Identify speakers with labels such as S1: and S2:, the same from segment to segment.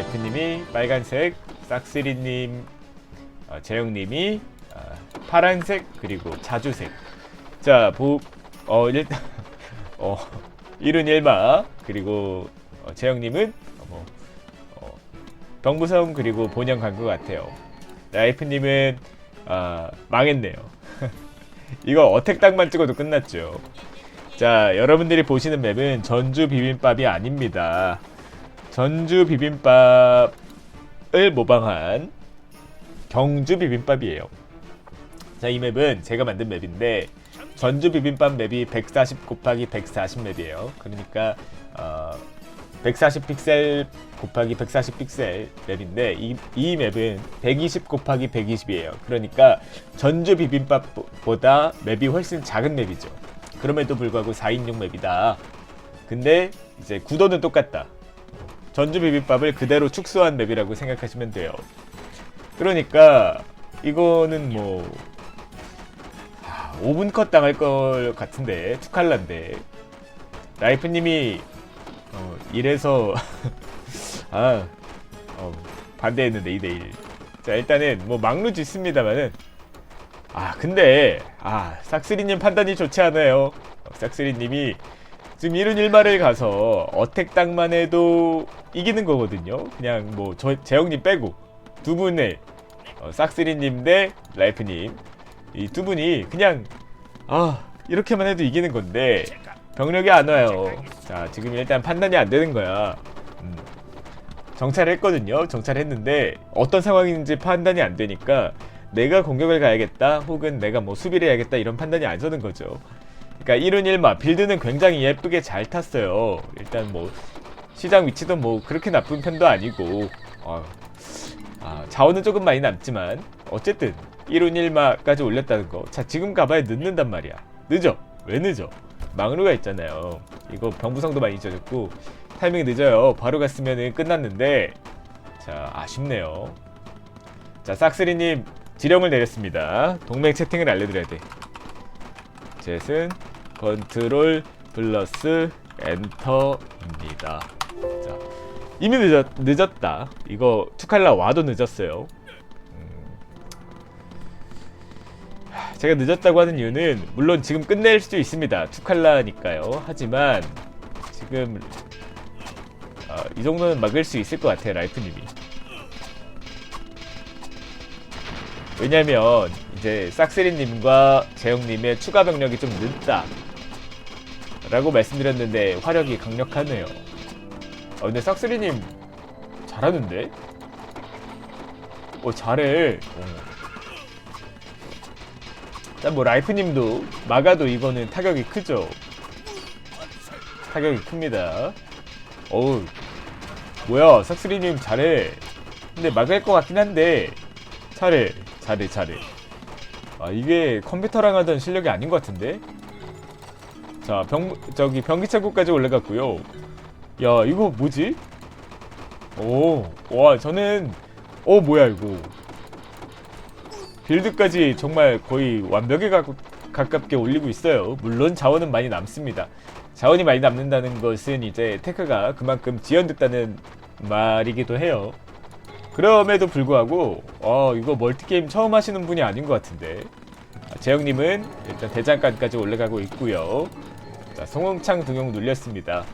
S1: 라이프님이 빨간색, 싹스리님, 어, 재영님이 어, 파란색 그리고 자주색. 자, 보, 어 일단 어 일은 일마 그리고 어, 재영님은 어, 뭐 어, 병부성 그리고 본영 간 것 같아요. 라이프님은 아 망했네요. 이거 어택 딱만 찍어도 끝났죠. 자, 여러분들이 보시는 맵은 전주 비빔밥이 아닙니다. 전주 비빔밥을 모방한 경주 비빔밥이에요. 자, 이 맵은 제가 만든 맵인데 전주 비빔밥 맵이 140 곱하기 140 맵이에요. 그러니까 어, 140 픽셀 곱하기 140 픽셀 맵인데 이, 이 맵은 120 곱하기 120이에요. 그러니까 전주 비빔밥보다 맵이 훨씬 작은 맵이죠. 그럼에도 불구하고 4인용 맵이다. 근데 이제 구도는 똑같다. 전주 비빔밥을 그대로 축소한 맵이라고 생각하시면 돼요. 그러니까 이거는 뭐 5분 컷 당할 것 같은데 투칼라인데. 라이프님이 어, 이래서 아 어, 반대했는데 2대1 자 일단은 뭐 막루 짓습니다만은 아 근데 아 싹스리님 판단이 좋지 않아요. 어, 싹스리님이 지금 이룬 일마를 가서 어택 당만 해도 이기는 거거든요. 그냥 뭐 저 재영님 빼고 두 분의 어, 싹스리님 대 라이프님. 이 두 분이 그냥 아 이렇게만 해도 이기는 건데 병력이 안 와요. 자 지금 일단 판단이 안 되는 거야. 음. 정찰했거든요. 정찰했는데 어떤 상황인지 판단이 안 되니까 내가 공격을 가야겠다 혹은 내가 뭐 수비를 해야겠다 이런 판단이 안 서는 거죠 그러니까 1은 1마 빌드는 굉장히 예쁘게 잘 탔어요 일단 뭐 시장 위치도 뭐 그렇게 나쁜 편도 아니고 어, 아, 자원은 조금 많이 남지만 어쨌든 1운 1마까지 올렸다는 거. 자 지금 가봐야 늦는단 말이야. 늦어. 왜 늦어? 막루가 있잖아요. 이거 병부성도 많이 잊어졌고 타이밍이 늦어요. 바로 갔으면 끝났는데 자 아쉽네요. 자 싹스리님 지령을 내렸습니다. 동맹 채팅을 알려드려야 돼. jet은 컨트롤 플러스 엔터입니다. 자 이미 늦었, 늦었다. 이거 투칼라 와도 늦었어요. 제가 늦었다고 하는 이유는 물론 지금 끝낼 수도 있습니다. 투칼라니까요. 하지만 지금 어, 이 정도는 막을 수 있을 것 같아요. 라이프님이. 왜냐면 이제 싹스리님과 재영님의 추가 병력이 좀 늦다. 라고 말씀드렸는데 화력이 강력하네요. 아 근데 싹스리님 잘하는데? 어 잘해. 어. 일단 뭐 라이프님도 막아도 이거는 타격이 크죠. 타격이 큽니다. 어우 뭐야 삭스리님 잘해. 근데 막을 것 같긴 한데 잘해 잘해 잘해. 아 이게 컴퓨터랑 하던 실력이 아닌 것 같은데. 자 병 저기 병기창고까지 올라갔고요. 야 이거 뭐지? 오 와 저는 어 뭐야 이거 빌드까지 정말 거의 완벽에 가, 가깝게 올리고 있어요. 물론 자원은 많이 남습니다. 자원이 많이 남는다는 것은 이제 테크가 그만큼 지연됐다는 말이기도 해요. 그럼에도 불구하고 어 이거 멀티게임 처음 하시는 분이 아닌 것 같은데 아, 재영님은 일단 대장간까지 올라가고 있고요. 자 송홍창 등용 눌렸습니다.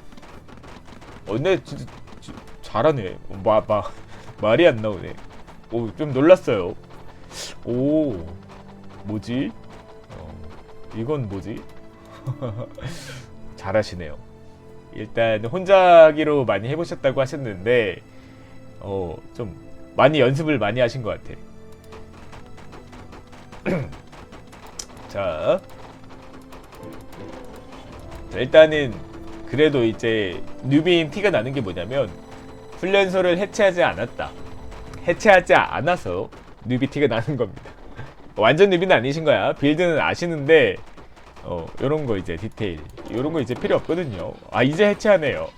S1: 어 근데 진짜 지- 잘하네. 마, 마, 말이 안 나오네. 오 좀 놀랐어요. 오 뭐지? 어, 이건 뭐지? 잘하시네요. 일단 혼자 하기로 많이 해보셨다고 하셨는데 어 좀 많이 연습을 많이 하신 것 같아. 자, 자, 일단은 그래도 이제 뉴비인 티가 나는 게 뭐냐면 훈련소를 해체하지 않았다. 해체하지 않아서 뉴비 티가 나는 겁니다. 완전 뉴비는 아니신 거야. 빌드는 아시는데 어 요런 거 이제 디테일 요런 거 이제 필요 없거든요. 아 이제 해체하네요.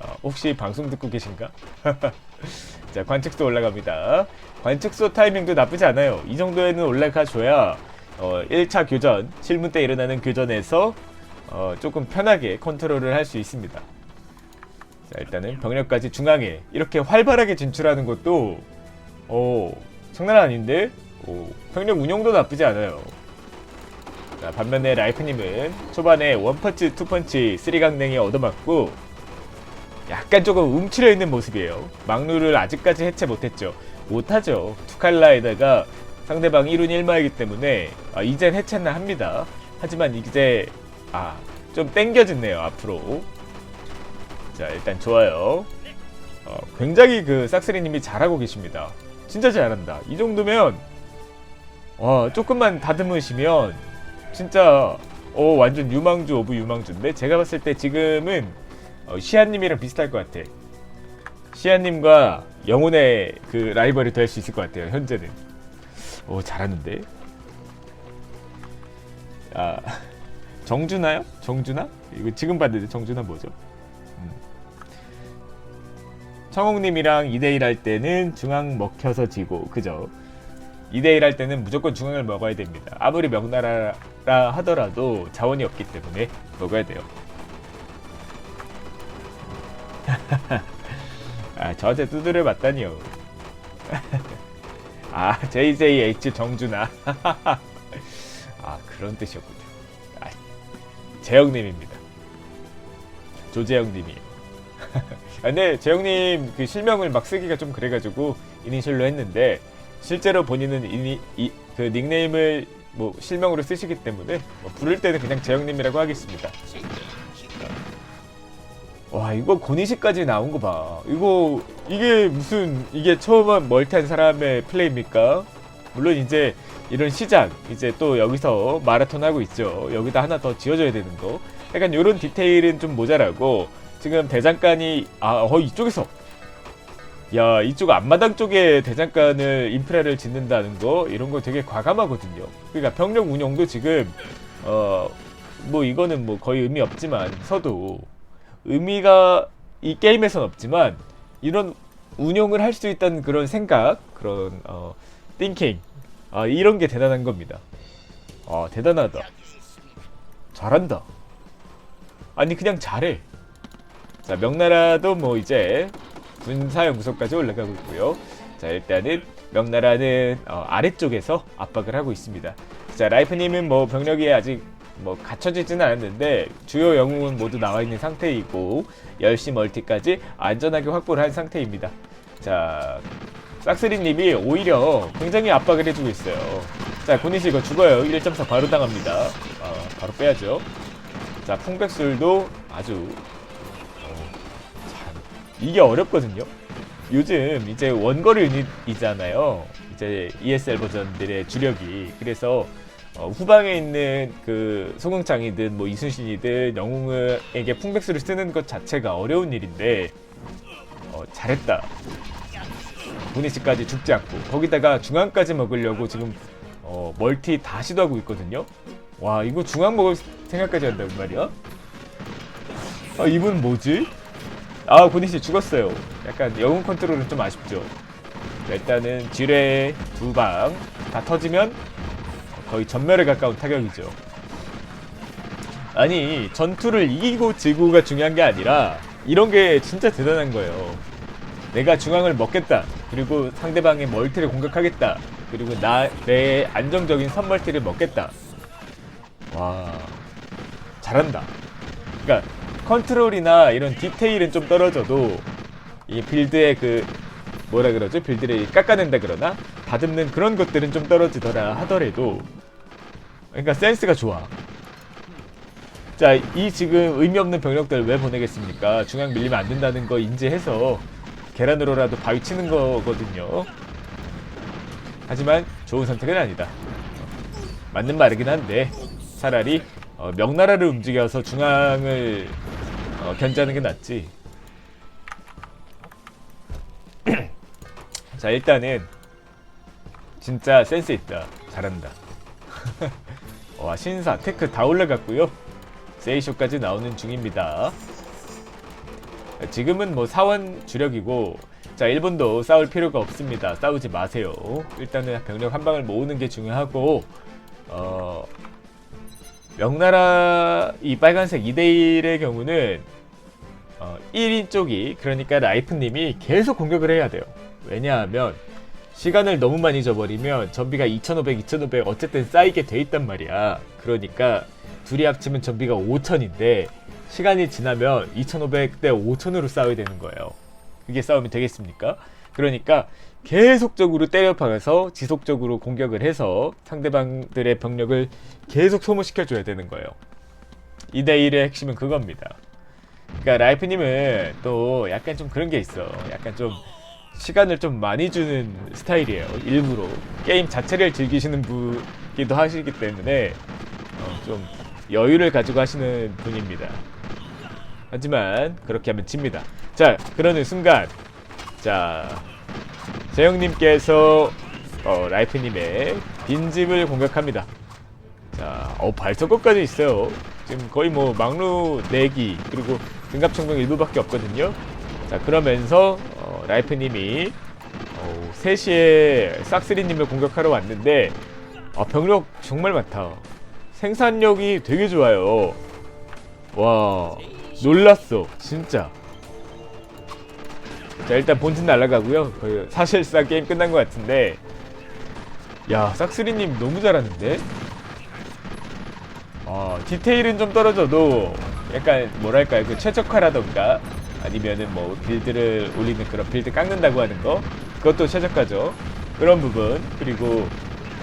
S1: 어, 혹시 방송 듣고 계신가? 자 관측소 올라갑니다. 관측소 타이밍도 나쁘지 않아요. 이 정도에는 올라가줘야 어, 1차 교전 실문 때 일어나는 교전에서 어, 조금 편하게 컨트롤을 할 수 있습니다. 자 일단은 병력까지 중앙에 이렇게 활발하게 진출하는 것도 오 장난 아닌데 오 병력 운용도 나쁘지 않아요. 자 반면에 라이프님은 초반에 원펀치, 투펀치, 쓰리강냉이 얻어맞고 약간 조금 움츠려 있는 모습이에요. 막루를 아직까지 해체 못했죠. 못하죠. 투칼라에다가 상대방 1운 1마이기 때문에 아, 이젠 해체는 합니다. 하지만 이제 아 좀 땡겨졌네요 앞으로. 자 일단 좋아요. 어, 굉장히 그 싹스리님이 잘하고 계십니다. 진짜 잘한다. 이 정도면 와 조금만 다듬으시면 진짜 어 완전 유망주 오브 유망주인데 제가 봤을 때 지금은 어, 시아님이랑 비슷할 것 같아. 시아님과 영혼의 그 라이벌이 될 수 있을 것 같아요. 현재는. 오 잘하는데. 아 정준하요? 정준하? 이거 지금 봤는데 정준하 뭐죠? 음. 청홍님이랑 2대1 할 때는 중앙 먹혀서 지고 그죠? 2대1 할 때는 무조건 중앙을 먹어야 됩니다. 아무리 명나라라 하더라도 자원이 없기 때문에 먹어야 돼요. 아, 저한테 두드려 맞다니요. 아, JJH 정준아. 아, 그런 뜻이었군요. 아, 재영님입니다. 조재영님이에요. 아, 근데 재영님 그 실명을 막 쓰기가 좀 그래가지고 이니셜로 했는데 실제로 본인은 이니, 이, 그 닉네임을 뭐 실명으로 쓰시기 때문에 뭐 부를 때는 그냥 재영님이라고 하겠습니다. 와 이거 고니시까지 나온 거 봐. 이거 이게 무슨 이게 처음 멀티한 사람의 플레이입니까? 물론 이제 이런 시작 이제 또 여기서 마라톤 하고 있죠. 여기다 하나 더 지어줘야 되는 거. 약간 이런 디테일은 좀 모자라고 지금 대장간이 아 어, 이쪽에서 야 이쪽 앞마당 쪽에 대장간을 인프라를 짓는다는 거 이런 거 되게 과감하거든요. 그러니까 병력 운용도 지금 어 뭐 이거는 뭐 거의 의미 없지만 서도 의미가 이 게임에선 없지만 이런 운용을 할 수 있다는 그런 생각 그런 어 띵킹 아 이런 게 대단한 겁니다. 아 대단하다. 잘한다. 아니 그냥 잘해. 자 명나라도 뭐 이제 군사 연구소까지 올라가고 있고요. 자 일단은 명나라는 어, 아래쪽에서 압박을 하고 있습니다. 자 라이프님은 뭐 병력이 아직 뭐 갖춰지지는 않았는데 주요 영웅은 모두 나와 있는 상태이고 10시 멀티까지 안전하게 확보를 한 상태입니다. 자 싹스리님이 오히려 굉장히 압박을 해주고 있어요. 자 고니시 이거 죽어요. 1.4 바로 당합니다. 어, 바로 빼야죠. 자 풍백술도 아주 어, 참 이게 어렵거든요. 요즘 이제 원거리 유닛이잖아요. 이제 ESL 버전들의 주력이 그래서 어, 후방에 있는 그 소금창이든 뭐 이순신이든 영웅에게 풍백수를 쓰는 것 자체가 어려운 일인데 어, 잘했다. 보니시까지 죽지 않고 거기다가 중앙까지 먹으려고 지금 어, 멀티 다 시도하고 있거든요. 와 이거 중앙 먹을 생각까지 한다고 말이야? 아 이분 뭐지? 아 고니씨 죽었어요. 약간 영웅 컨트롤은 좀 아쉽죠. 자, 일단은 지뢰 두 방 다 터지면 거의 전멸에 가까운 타격이죠. 아니 전투를 이기고 지고가 중요한 게 아니라 이런 게 진짜 대단한 거예요. 내가 중앙을 먹겠다. 그리고 상대방의 멀티를 공격하겠다. 그리고 나 내 안정적인 선멀티를 먹겠다. 와 잘한다. 그러니까 컨트롤이나 이런 디테일은 좀 떨어져도 이 빌드의 그 뭐라 그러죠? 빌드를 깎아낸다 그러나 다듬는 그런 것들은 좀 떨어지더라 하더라도 그러니까 센스가 좋아. 자, 이 지금 의미 없는 병력들 왜 보내겠습니까? 중앙 밀리면 안 된다는 거 인지해서 계란으로라도 바위 치는 거거든요. 하지만 좋은 선택은 아니다. 맞는 말이긴 한데 차라리 어, 명나라를 움직여서 중앙을 어, 견제하는 게 낫지. 자 일단은 진짜 센스 있다. 잘한다. 와 신사 테크 다 올라갔고요. 세이쇼까지 나오는 중입니다. 지금은 뭐 사원 주력이고 자 일본도 싸울 필요가 없습니다. 싸우지 마세요. 일단은 병력 한 방을 모으는 게 중요하고 어 명나라 이 빨간색 2대1의 경우는 어, 1인 쪽이 그러니까 라이프님이 계속 공격을 해야 돼요. 왜냐하면 시간을 너무 많이 줘버리면 전비가 2,500, 2,500 어쨌든 쌓이게 돼 있단 말이야. 그러니까 둘이 합치면 전비가 5,000인데 시간이 지나면 2,500대 5,000으로 싸워야 되는 거예요. 그게 싸우면 되겠습니까? 그러니까 계속적으로 때려박아서 지속적으로 공격을 해서 상대방들의 병력을 계속 소모시켜줘야 되는 거예요. 2대1의 핵심은 그겁니다. 그러니까 라이프님은 또 약간 좀 그런 게 있어. 약간 좀 시간을 좀 많이 주는 스타일이에요. 일부러 게임 자체를 즐기시는 분이기도 하시기 때문에 어, 좀 여유를 가지고 하시는 분입니다. 하지만 그렇게 하면 집니다. 자, 그러는 순간 자 재영님께서 어, 라이프님의 빈집을 공격합니다. 자, 어 발석거까지 있어요. 지금 거의 뭐 막루 4기 그리고 등갑총병 일부밖에 없거든요. 자 그러면서 어, 라이프님이 어, 3시에 싹스리님을 공격하러 왔는데 아, 병력 정말 많다. 생산력이 되게 좋아요. 와 놀랐어 진짜. 자 일단 본진 날아가고요. 사실상 게임 끝난 것 같은데 야 싹스리님 너무 잘하는데? 어, 디테일은 좀 떨어져도 약간 뭐랄까요 그 최적화라던가 아니면은 뭐 빌드를 올리는 그런 빌드 깎는다고 하는 거 그것도 최적화죠 그런 부분 그리고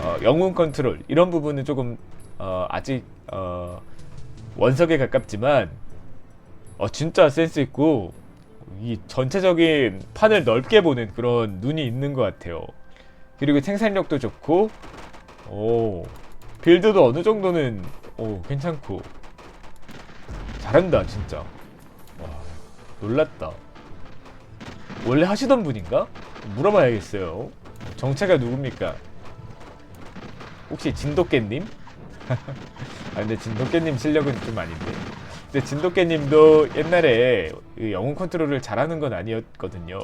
S1: 어, 영웅 컨트롤 이런 부분은 조금 어, 아직 어, 원석에 가깝지만 어, 진짜 센스 있고 이 전체적인 판을 넓게 보는 그런 눈이 있는 것 같아요 그리고 생산력도 좋고 오 빌드도 어느 정도는 오 괜찮고 잘한다 진짜 와 놀랐다 원래 하시던 분인가? 물어봐야겠어요 정체가 누굽니까? 혹시 진돗개님? 아 근데 진돗개님 실력은 좀 아닌데 근데 진돗개님도 옛날에 그 영웅 컨트롤을 잘하는 건 아니었거든요.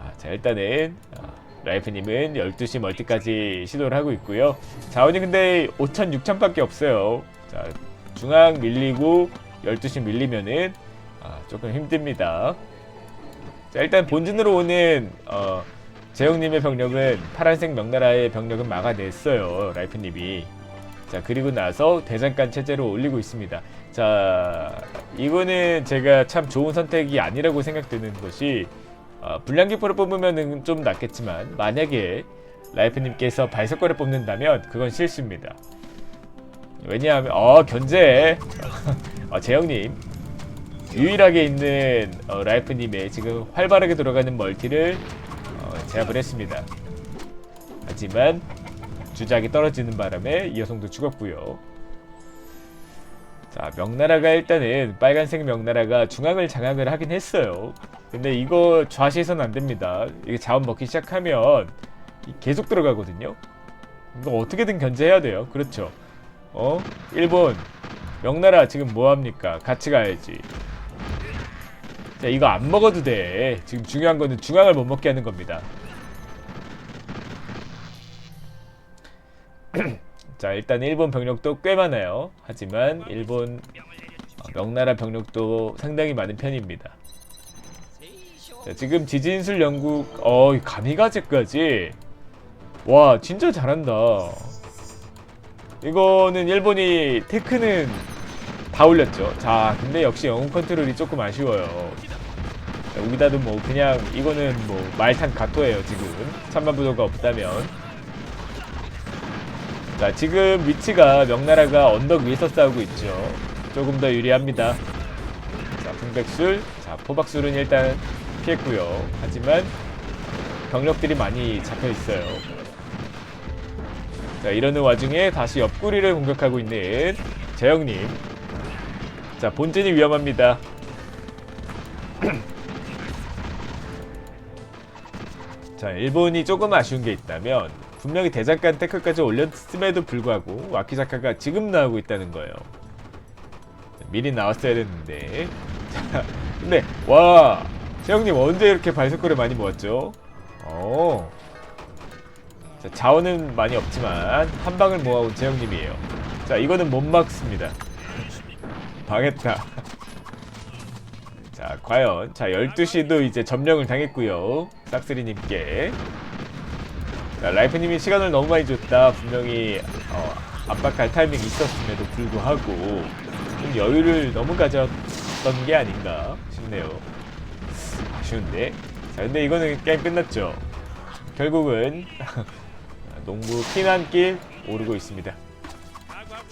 S1: 아, 자 일단은 아, 라이프님은 12시 멀티까지 시도를 하고 있고요. 자원이 근데 5천 6천밖에 없어요. 자 중앙 밀리고 12시 밀리면은 아, 조금 힘듭니다. 자 일단 본진으로 오는 어, 재영님의 병력은 파란색 명나라의 병력은 막아냈어요 라이프님이 자 그리고 나서 대장간 체제로 올리고 있습니다. 자 이거는 제가 참 좋은 선택이 아니라고 생각되는 것이 어, 불량기포를 뽑으면 좀 낫겠지만 만약에 라이프님께서 발석거를 뽑는다면 그건 실수입니다. 왜냐하면 어 견제. 어, 재영님. 유일하게 있는 어, 라이프님의 지금 활발하게 돌아가는 멀티를 어, 제압을 했습니다. 하지만 주작이 떨어지는 바람에 이 여성도 죽었고요. 자 명나라가 일단은 빨간색 명나라가 중앙을 장악을 하긴 했어요. 근데 이거 좌시해서는 안 됩니다. 이게 자원 먹기 시작하면 이- 계속 들어가거든요. 이거 어떻게든 견제해야 돼요. 그렇죠. 어? 일본 명나라 지금 뭐합니까? 같이 가야지. 자 이거 안 먹어도 돼. 지금 중요한 거는 중앙을 못 먹게 하는 겁니다 자 일단 일본 병력도 꽤 많아요. 하지만 일본 어, 명나라 병력도 상당히 많은 편입니다. 자, 지금 지진술 영국 어 가미가제까지. 와 진짜 잘한다. 이거는 일본이 테크는 다 올렸죠. 자 근데 역시 영웅 컨트롤이 조금 아쉬워요. 자, 여기다도 뭐 그냥 이거는 뭐 말탄 가토예요 지금. 천만 부도가 없다면 자 지금 위치가 명나라가 언덕 위에서 싸우고 있죠. 조금 더 유리합니다. 자 풍백술. 자 포박술은 일단 피했고요. 하지만 병력들이 많이 잡혀 있어요. 자 이러는 와중에 다시 옆구리를 공격하고 있는 재영님. 자 본진이 위험합니다. 자 일본이 조금 아쉬운 게 있다면 분명히 대장간 태클까지 올렸음에도 불구하고 와키자카가 지금 나오고 있다는 거예요 자, 미리 나왔어야 됐는데 자 근데 와 재영님 언제 이렇게 발석거를 많이 모았죠? 어. 자, 자원은 많이 없지만 한 방을 모아온 재영님이에요. 자, 이거는 못 막습니다. 망했다. 자 과연 자 12시도 이제 점령을 당했고요 싹스리님께 자 라이프님이 시간을 너무 많이 줬다. 분명히 어, 압박할 타이밍이 있었음에도 불구하고 좀 여유를 너무 가졌던 게 아닌가 싶네요. 아쉬운데. 자 근데 이거는 게임 끝났죠? 결국은 농부 피난길 오르고 있습니다.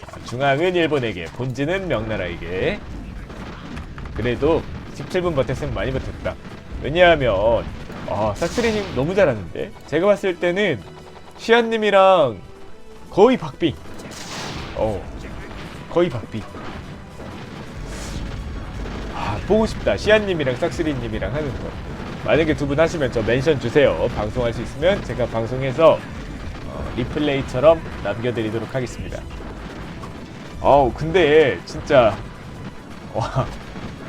S1: 자, 중앙은 일본에게 본진은 명나라에게. 그래도 17분 버텼으면 많이 버텼다. 왜냐하면 아, 싹스리님 너무 잘하는데 제가 봤을 때는 시안님이랑 거의 박빙. 어, 거의 박빙. 아, 보고 싶다. 시안님이랑 싹스리님이랑 하는 거. 만약에 두 분 하시면 저 멘션 주세요. 방송할 수 있으면 제가 방송해서 어, 리플레이처럼 남겨드리도록 하겠습니다. 어우, 근데 진짜 와.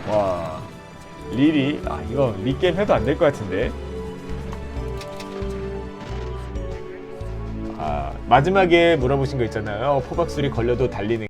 S1: 와 릴이 아 이거 리게임 해도 안 될 것 같은데 마지막에 물어보신 거 있잖아요. 포박술이 걸려도 달리는